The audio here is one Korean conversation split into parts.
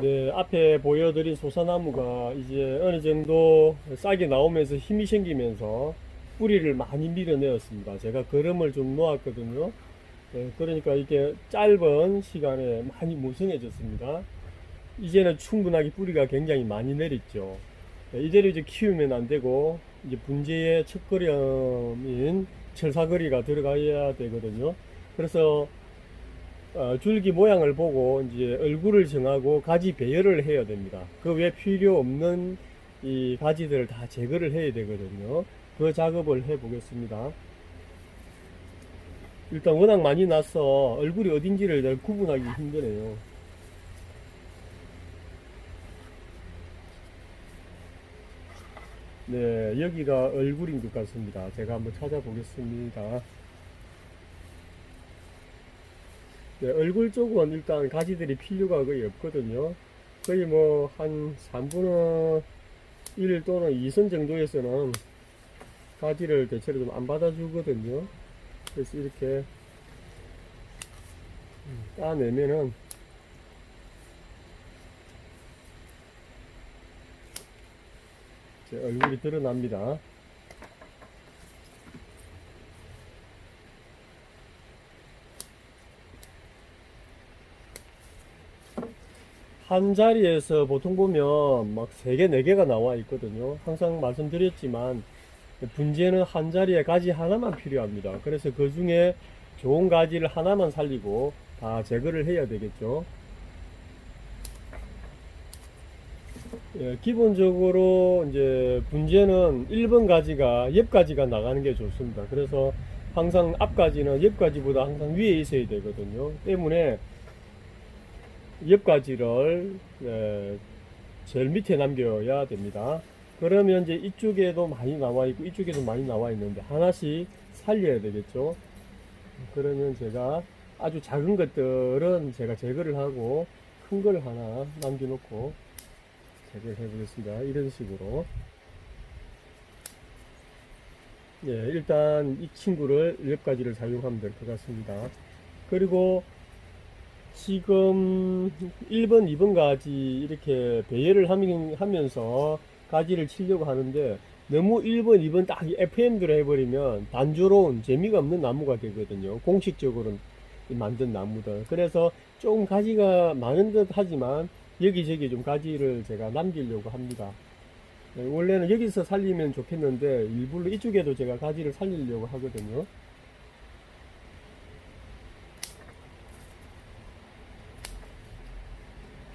네, 앞에 보여드린 소사나무가 이제 어느 정도 싹이 나오면서 힘이 생기면서 뿌리를 많이 밀어내었습니다. 제가 걸음을 좀 놓았거든요. 네, 그러니까 이게 짧은 시간에 많이 무성해졌습니다. 이제는 충분하게 뿌리가 굉장히 많이 내렸죠. 네, 이대로 이제 키우면 안 되고 이제 분재의 첫걸음인 철사거리가 들어가야 되거든요. 그래서 어, 줄기 모양을 보고 이제 얼굴을 정하고 가지 배열을 해야 됩니다. 그 외 필요 없는 이 가지들을 다 제거를 해야 되거든요. 그 작업을 해 보겠습니다. 일단 워낙 많이 나서 얼굴이 어딘지를 잘 구분하기 힘드네요. 네, 여기가 얼굴인 것 같습니다. 제가 한번 찾아보겠습니다. 네, 얼굴 쪽은 일단 가지들이 필요가 거의 없거든요. 거의 뭐 한 3분의 1 또는 2선 정도에서는 가지를 대체로 좀 안 받아주거든요. 그래서 이렇게 따내면은 제 얼굴이 드러납니다. 한 자리에서 보통 보면 막 3개, 4개가 나와 있거든요. 항상 말씀드렸지만 분재는 한 자리에 가지 하나만 필요합니다. 그래서 그 중에 좋은 가지를 하나만 살리고 다 제거를 해야 되겠죠. 예, 기본적으로 이제 분재는 1번 가지가 옆 가지가 나가는 게 좋습니다. 그래서 항상 앞 가지는 옆 가지보다 항상 위에 있어야 되거든요. 때문에 옆 가지를 예, 제일 밑에 남겨야 됩니다. 그러면 이제 이쪽에도 많이 나와 있고 이쪽에도 많이 나와 있는데 하나씩 살려야 되겠죠. 그러면 제가 아주 작은 것들은 제가 제거를 하고 큰 걸 하나 남겨놓고 제거를 해보겠습니다. 이런 식으로. 예, 일단 이 친구를 옆 가지를 사용하면 될 것 같습니다. 그리고 지금 1번, 2번 가지 이렇게 배열을 하면- 하면서 가지를 치려고 하는데 너무 1번, 2번 딱 FM대로 해버리면 단조로운 재미가 없는 나무가 되거든요. 공식적으로 만든 나무들. 그래서 좀 가지가 많은 듯 하지만 여기저기 좀 가지를 제가 남기려고 합니다. 네, 원래는 여기서 살리면 좋겠는데 일부러 이쪽에도 제가 가지를 살리려고 하거든요.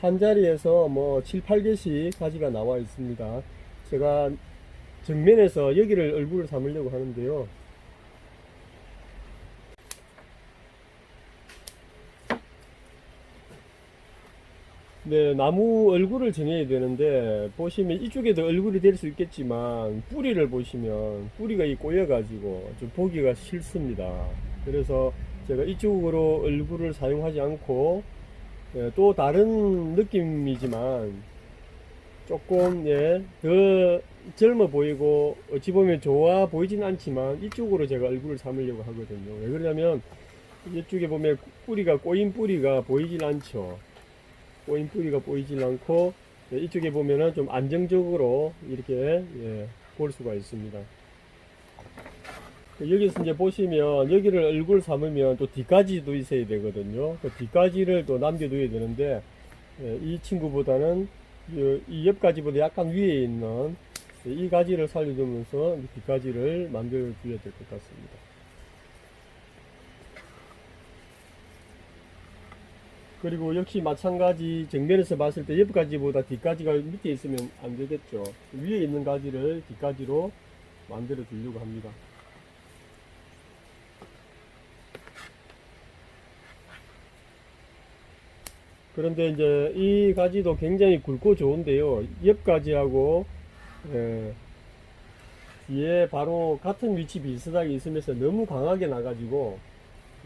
한 자리에서 뭐 7, 8개씩 가지가 나와 있습니다. 제가 정면에서 여기를 얼굴을 삼으려고 하는데요. 네, 나무 얼굴을 정해야 되는데 보시면 이쪽에도 얼굴이 될 수 있겠지만 뿌리를 보시면 뿌리가 이 꼬여가지고 좀 보기가 싫습니다. 그래서 제가 이쪽으로 얼굴을 사용하지 않고 예, 또 다른 느낌이지만 조금 예, 더 젊어 보이고 어찌 보면 좋아 보이진 않지만 이쪽으로 제가 얼굴을 삼으려고 하거든요. 왜 그러냐면 이쪽에 보면 뿌리가 꼬인 뿌리가 보이질 않죠. 꼬인 뿌리가 보이질 않고 예, 이쪽에 보면은 좀 안정적으로 이렇게 예, 볼 수가 있습니다. 여기서 이제 보시면 여기를 얼굴 삼으면 또 뒷가지도 있어야 되거든요. 그 뒷가지를 또 남겨둬야 되는데 예, 이 친구보다는 이 옆가지보다 약간 위에 있는 이 가지를 살려두면서 이 뒷가지를 만들어 줘야 될 것 같습니다. 그리고 역시 마찬가지 정면에서 봤을 때 옆가지보다 뒷가지가 밑에 있으면 안 되겠죠. 위에 있는 가지를 뒷가지로 만들어 주려고 합니다. 그런데 이제 이 가지도 굉장히 굵고 좋은데요. 옆 가지하고 예, 뒤에 바로 같은 위치 비슷하게 있으면서 너무 강하게 나가지고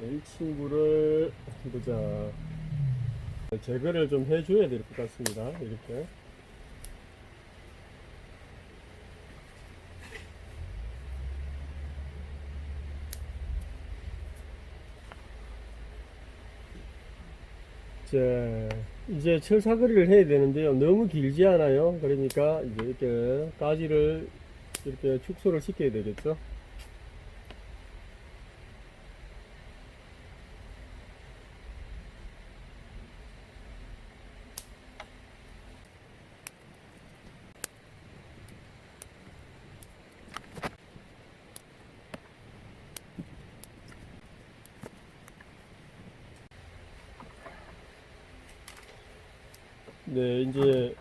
예, 이 친구를 보자 제거를 좀 해줘야 될 것 같습니다. 이렇게. 자, 이제 철사거리를 해야 되는데요. 너무 길지 않아요. 그러니까 이제 이렇게 가지를 이렇게 축소를 시켜야 되겠죠. 네, 이제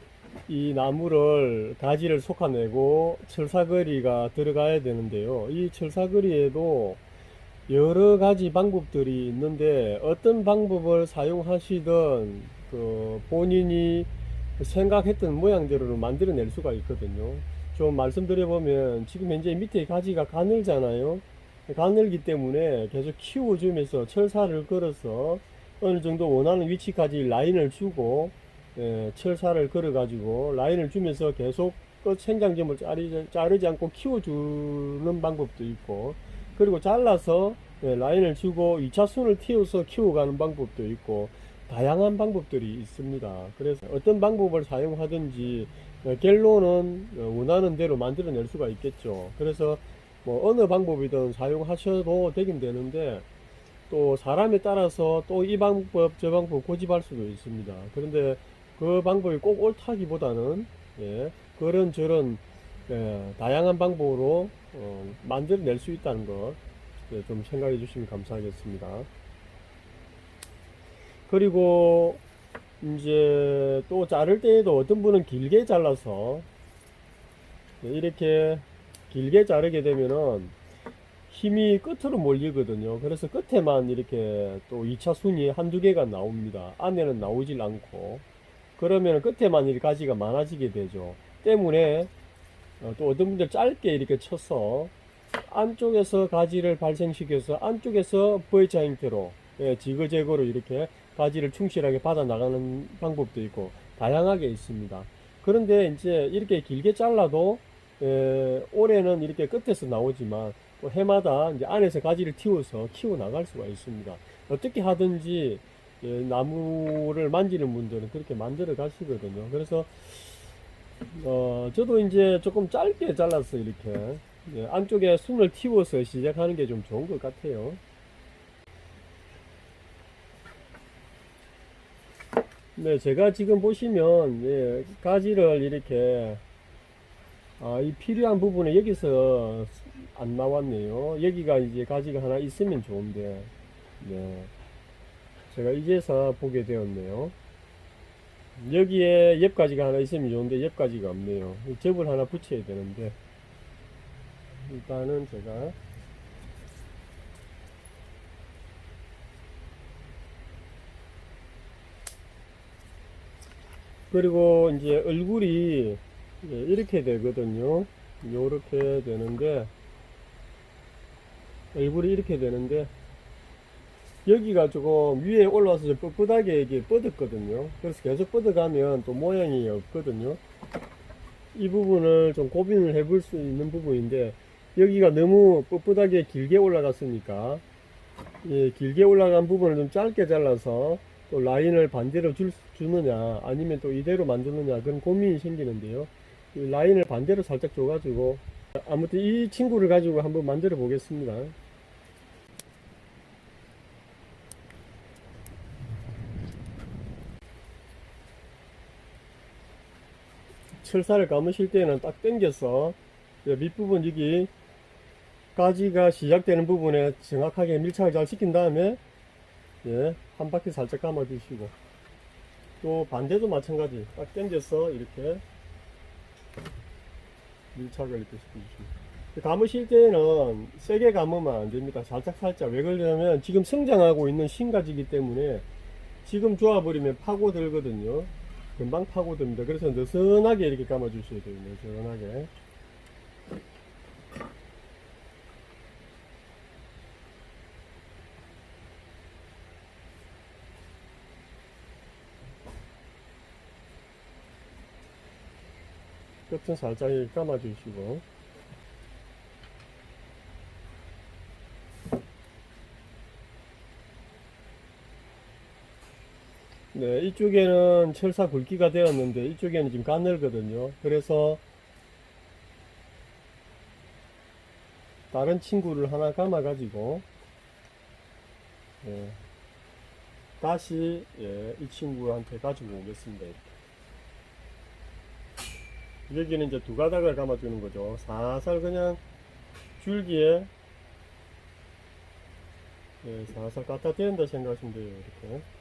이 나무를 가지를 솎아내고 철사거리가 들어가야 되는데요. 이 철사거리에도 여러 가지 방법들이 있는데 어떤 방법을 사용하시든 그 본인이 생각했던 모양대로 만들어낼 수가 있거든요. 좀 말씀드려보면 지금 현재 밑에 가지가 가늘잖아요. 가늘기 때문에 계속 키워주면서 철사를 걸어서 어느 정도 원하는 위치까지 라인을 주고 예, 철사를 걸어 가지고 라인을 주면서 계속 끝 생장점을 자르지, 자르지 않고 키워주는 방법도 있고 그리고 잘라서 예, 라인을 주고 2차 순을 틔워서 키워가는 방법도 있고 다양한 방법들이 있습니다. 그래서 어떤 방법을 사용하든지 어, 결론은 어, 원하는 대로 만들어낼 수가 있겠죠. 그래서 뭐 어느 방법이든 사용하셔도 되긴 되는데 또 사람에 따라서 또 이 방법 저 방법 고집할 수도 있습니다. 그런데 그 방법이 꼭 옳다기보다는 예, 그런 저런 예, 다양한 방법으로 어, 만들어낼 수 있다는 것좀 생각해 주시면 감사하겠습니다. 그리고 이제 또 자를 때에도 어떤 분은 길게 잘라서 네, 이렇게 길게 자르게 되면은 힘이 끝으로 몰리거든요. 그래서 끝에만 이렇게 또 2차 순이 한두 개가 나옵니다. 안에는 나오질 않고. 그러면 끝에만 이 가지가 많아지게 되죠. 때문에 어, 또 어떤 분들 짧게 이렇게 쳐서 안쪽에서 가지를 발생시켜서 안쪽에서 V자 형태로 예, 지그재그로 이렇게 가지를 충실하게 받아 나가는 방법도 있고 다양하게 있습니다. 그런데 이제 이렇게 길게 잘라도 예, 올해는 이렇게 끝에서 나오지만 또 해마다 이제 안에서 가지를 틔워서 키워 나갈 수가 있습니다. 어떻게 하든지 예, 나무를 만지는 분들은 그렇게 만들어 가시거든요. 그래서 어, 저도 이제 조금 짧게 잘라서 이렇게 예, 안쪽에 숨을 틔워서 시작하는 게 좀 좋은 것 같아요. 네, 제가 지금 보시면 예, 가지를 이렇게 아, 이 필요한 부분에 여기서 안 나왔네요. 여기가 이제 가지가 하나 있으면 좋은데, 네. 제가 이제서 보게 되었네요. 여기에 옆가지가 하나 있으면 좋은데 옆가지가 없네요. 이 접을 하나 붙여야 되는데, 일단은 제가 그리고 이제 얼굴이 예, 이렇게 되거든요. 요렇게 되는데 얼굴이 이렇게 되는데 여기가 조금 위에 올라와서 좀 뻣뻣하게 이게 뻗었거든요. 그래서 계속 뻗어가면 또 모양이 없거든요. 이 부분을 좀 고민을 해볼 수 있는 부분인데 여기가 너무 뻣뻣하게 길게 올라갔으니까 예, 길게 올라간 부분을 좀 짧게 잘라서 또 라인을 반대로 줄, 주느냐 아니면 또 이대로 만드느냐 그런 고민이 생기는데요. 이 라인을 반대로 살짝 줘가지고 아무튼 이 친구를 가지고 한번 만들어 보겠습니다. 철사를 감으실 때는 딱 당겨서 이 밑부분 여기 가지가 시작되는 부분에 정확하게 밀착을 잘 시킨 다음에 예, 한 바퀴 살짝 감아 주시고 또 반대도 마찬가지 딱 당겨서 이렇게 밀착을 이렇게 시켜주십니다. 감으실 때는 세게 감으면 안 됩니다. 살짝 살짝 왜 그러냐면 지금 성장하고 있는 신가지기 때문에 지금 조아버리면 파고들거든요. 금방 파고듭니다. 그래서 느슨하게 이렇게 감아 주셔야 돼요. 느슨하게. 끝은 살짝 이렇게 감아 주시고 네, 이쪽에는 철사 굵기가 되었는데 이쪽에는 지금 가늘거든요. 그래서 다른 친구를 하나 감아 가지고 예, 다시 예, 이 친구한테 가지고 오겠습니다. 여기는 이제 두 가닥을 감아주는 거죠. 살살 그냥 줄기에 예, 살살 갖다 대는다 생각하시면 돼요. 이렇게.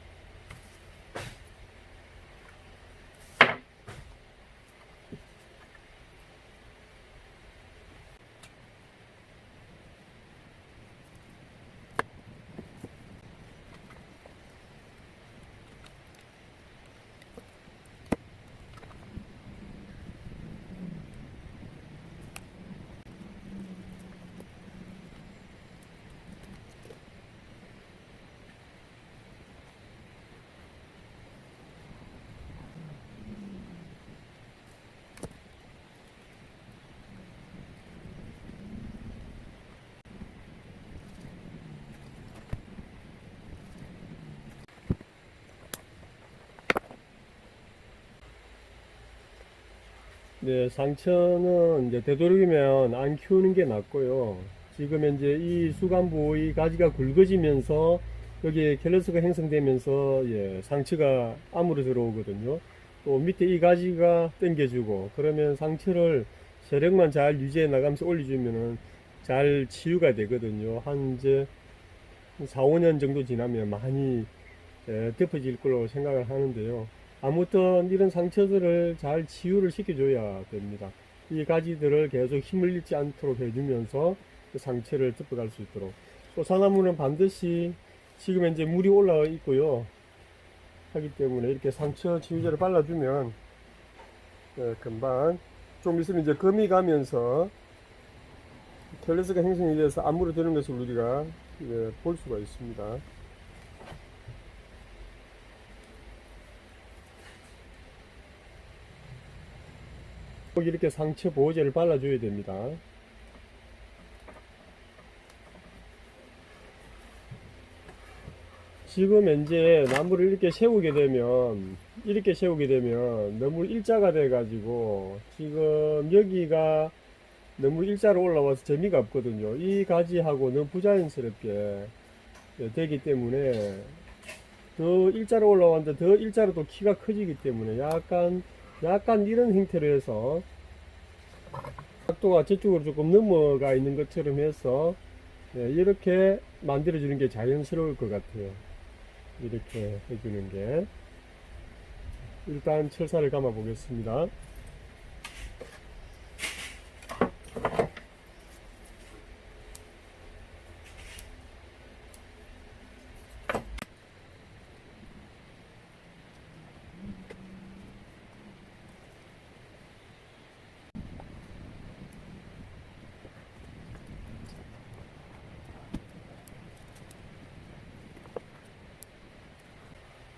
네, 상처는 이제 되도록이면 안 키우는 게 낫고요. 지금 현재 이 수간부 이 가지가 굵어지면서 여기에 켈러스가 형성되면서 예, 상처가 암으로 들어오거든요. 또 밑에 이 가지가 당겨주고 그러면 상처를 세력만 잘 유지해 나가면서 올려주면은 잘 치유가 되거든요. 한 이제 4, 5년 정도 지나면 많이 예, 덮어질 걸로 생각을 하는데요. 아무튼 이런 상처들을 잘 치유를 시켜줘야 됩니다. 이 가지들을 계속 힘을 잃지 않도록 해주면서 그 상처를 덮어갈 수 있도록. 소사나무는 반드시 지금 현재 물이 올라와 있고요. 하기 때문에 이렇게 상처 치유제를 발라주면 예, 금방 좀 있으면 이제 금이 가면서 켈레스가 형성이 돼서 안무로 되는 것을 우리가 예, 볼 수가 있습니다. 꼭 이렇게 상처 보호제를 발라줘야 됩니다. 지금 현재 나무를 이렇게 세우게 되면 이렇게 세우게 되면 너무 일자가 돼 가지고 지금 여기가 너무 일자로 올라와서 재미가 없거든요. 이 가지하고 너무 부자연스럽게 되기 때문에 더 일자로 올라왔는데 더 일자로 또 키가 커지기 때문에 약간 약간 이런 형태로 해서 각도가 저쪽으로 조금 넘어가 있는 것처럼 해서 예, 이렇게 만들어 주는 게 자연스러울 것 같아요. 이렇게 해주는 게 일단 철사를 감아 보겠습니다.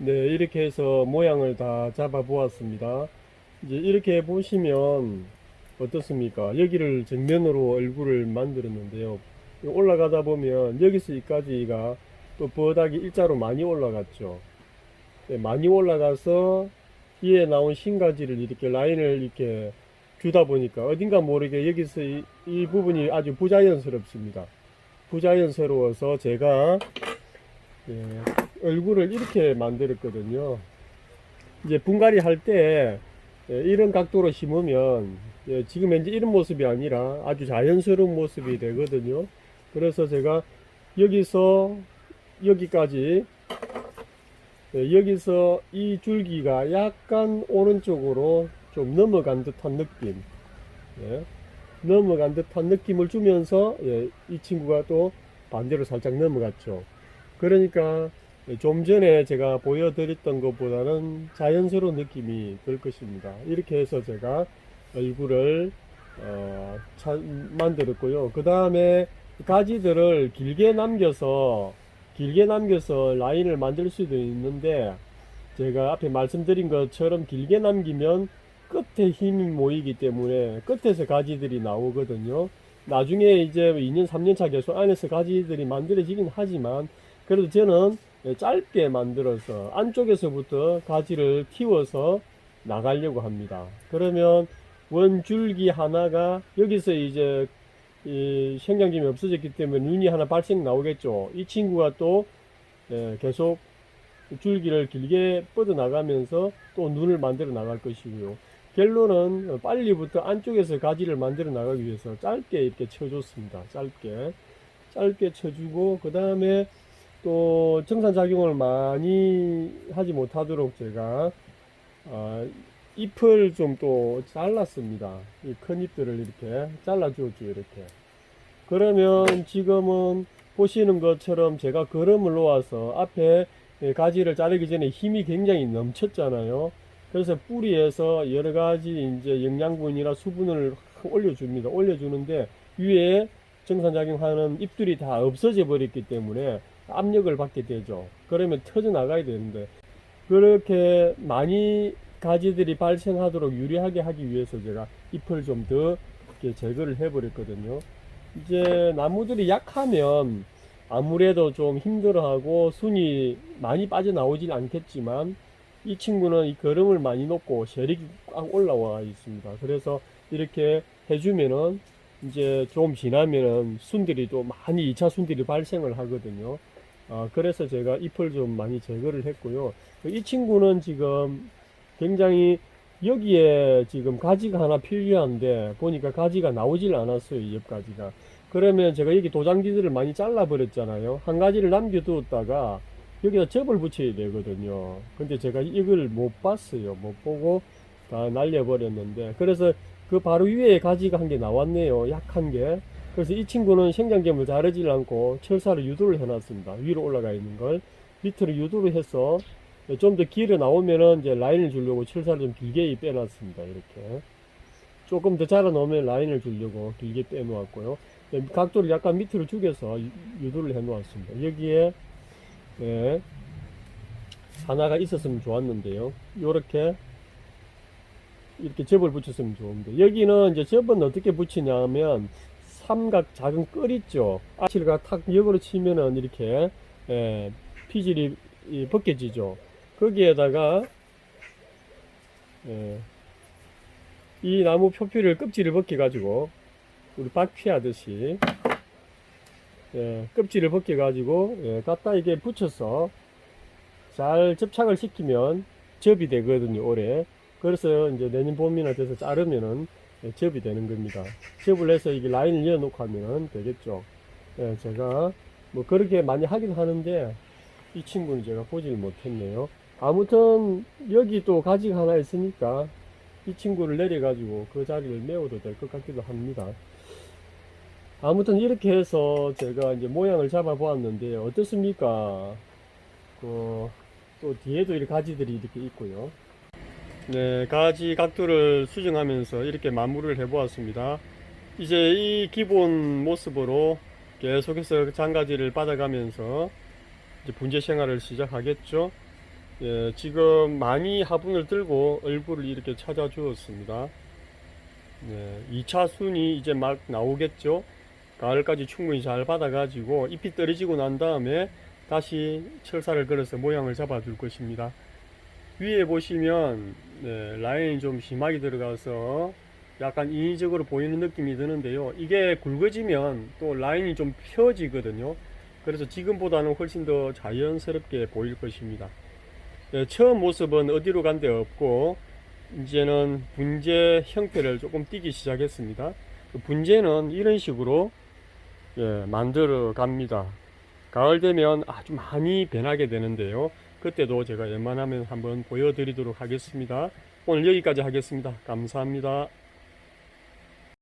네, 이렇게 해서 모양을 다 잡아 보았습니다. 이제 이렇게 보시면 어떻습니까? 여기를 정면으로 얼굴을 만들었는데요. 올라가다 보면 여기서 여기까지가 또 버닥이 일자로 많이 올라갔죠. 네, 많이 올라가서 위에 나온 신가지를 이렇게 라인을 이렇게 주다 보니까 어딘가 모르게 여기서 이, 이 부분이 아주 부자연스럽습니다. 부자연스러워서 제가 예, 얼굴을 이렇게 만들었거든요. 이제 분갈이 할 때 이런 각도로 심으면 예, 지금 현재 이런 모습이 아니라 아주 자연스러운 모습이 되거든요. 그래서 제가 여기서 여기까지 예, 여기서 이 줄기가 약간 오른쪽으로 좀 넘어간 듯한 느낌 예, 넘어간 듯한 느낌을 주면서 예, 이 친구가 또 반대로 살짝 넘어갔죠. 그러니까 좀 전에 제가 보여드렸던 것보다는 자연스러운 느낌이 들 것입니다. 이렇게 해서 제가 얼굴을 어, 차- 만들었고요. 그 다음에 가지들을 길게 남겨서 길게 남겨서 라인을 만들 수도 있는데 제가 앞에 말씀드린 것처럼 길게 남기면 끝에 힘이 모이기 때문에 끝에서 가지들이 나오거든요. 나중에 이제 2년, 3년 차 계속 안에서 가지들이 만들어지긴 하지만 그래도 저는 예, 짧게 만들어서 안쪽에서부터 가지를 틔워서 나가려고 합니다. 그러면 원줄기 하나가 여기서 이제 이 생장점이 없어졌기 때문에 눈이 하나 발생 나오겠죠. 이 친구가 또 예, 계속 줄기를 길게 뻗어 나가면서 또 눈을 만들어 나갈 것이고요. 결론은 빨리부터 안쪽에서 가지를 만들어 나가기 위해서 짧게 이렇게 쳐줬습니다. 짧게 짧게 쳐주고 그 다음에 또 정산작용을 많이 하지 못하도록 제가 아, 잎을 좀 또 잘랐습니다. 이 큰 잎들을 이렇게 잘라주었죠. 이렇게. 그러면 지금은 보시는 것처럼 제가 걸음을 놓아서 앞에 예, 가지를 자르기 전에 힘이 굉장히 넘쳤잖아요. 그래서 뿌리에서 여러 가지 이제 영양분이나 수분을 올려줍니다. 올려주는데 위에 정산작용하는 잎들이 다 없어져 버렸기 때문에 압력을 받게 되죠. 그러면 터져 나가야 되는데 그렇게 많이 가지들이 발생하도록 유리하게 하기 위해서 제가 잎을 좀더 제거를 해버렸거든요. 이제 나무들이 약하면 아무래도 좀 힘들어하고 순이 많이 빠져나오질 않겠지만 이 친구는 이 걸음을 많이 놓고 세력이 꽉 올라와 있습니다. 그래서 이렇게 해주면은 이제 좀 지나면은 순들이 또 많이 2차 순들이 발생을 하거든요. 아, 그래서 제가 잎을 좀 많이 제거를 했고요. 이 친구는 지금 굉장히 여기에 지금 가지가 하나 필요한데 보니까 가지가 나오질 않았어요. 이 옆가지가. 그러면 제가 여기 도장지들을 많이 잘라버렸잖아요. 한 가지를 남겨두었다가 여기다 접을 붙여야 되거든요. 근데 제가 이걸 못 봤어요. 못 보고 다 날려버렸는데. 그래서 그 바로 위에 가지가 한 개 나왔네요. 약한 게. 그래서 이 친구는 생장점을 자르질 않고 철사를 유도를 해놨습니다. 위로 올라가 있는 걸. 밑으로 유도를 해서 좀 더 길어 나오면은 이제 라인을 주려고 철사를 좀 길게 빼놨습니다. 이렇게. 조금 더 자라 놓으면 라인을 주려고 길게 빼놓았고요. 네, 각도를 약간 밑으로 죽여서 유- 유도를 해 놓았습니다. 여기에 예, 하나가 있었으면 좋았는데요. 요렇게 이렇게 접을 붙였으면 좋은데 여기는 이제 접은 어떻게 붙이냐면 삼각 작은 끌 있죠. 아치가 탁 역으로 치면은 이렇게 예, 피질이 이 벗겨지죠. 거기에다가 예, 이 나무 표피를 껍질을 벗겨 가지고 우리 박피 하듯이 예, 껍질을 벗겨 가지고 예, 갖다 이게 붙여서 잘 접착을 시키면 접이 되거든요 올해 그래서 이제 내년 봄이나 돼서 자르면은 예, 접이 되는 겁니다 접을 해서 이게 라인을 이어 놓고 하면 되겠죠 예, 제가 뭐 그렇게 많이 하긴 하는데 이 친구는 제가 보질 못했네요 아무튼 여기 또 가지가 하나 있으니까 이 친구를 내려 가지고 그 자리를 메워도 될 것 같기도 합니다 아무튼 이렇게 해서 제가 이제 모양을 잡아 보았는데 어떻습니까? 그, 또 뒤에도 이렇게 가지들이 이렇게 있고요. 네, 가지 각도를 수정하면서 이렇게 마무리를 해 보았습니다. 이제 이 기본 모습으로 계속해서 장가지를 받아가면서 이제 분재 생활을 시작하겠죠. 예, 지금 많이 화분을 들고 얼굴을 이렇게 찾아주었습니다. 네, 2차 순이 이제 막 나오겠죠. 가을까지 충분히 잘 받아가지고 잎이 떨어지고 난 다음에 다시 철사를 걸어서 모양을 잡아줄 것입니다. 위에 보시면 네, 라인이 좀 심하게 들어가서 약간 인위적으로 보이는 느낌이 드는데요. 이게 굵어지면 또 라인이 좀 펴지거든요. 그래서 지금보다는 훨씬 더 자연스럽게 보일 것입니다. 네, 처음 모습은 어디로 간 데 없고 이제는 분재 형태를 조금 띄기 시작했습니다. 그 분재는 이런 식으로 예, 만들어 갑니다. 가을 되면 아주 많이 변하게 되는데요. 그때도 제가 웬만하면 한번 보여드리도록 하겠습니다. 오늘 여기까지 하겠습니다. 감사합니다.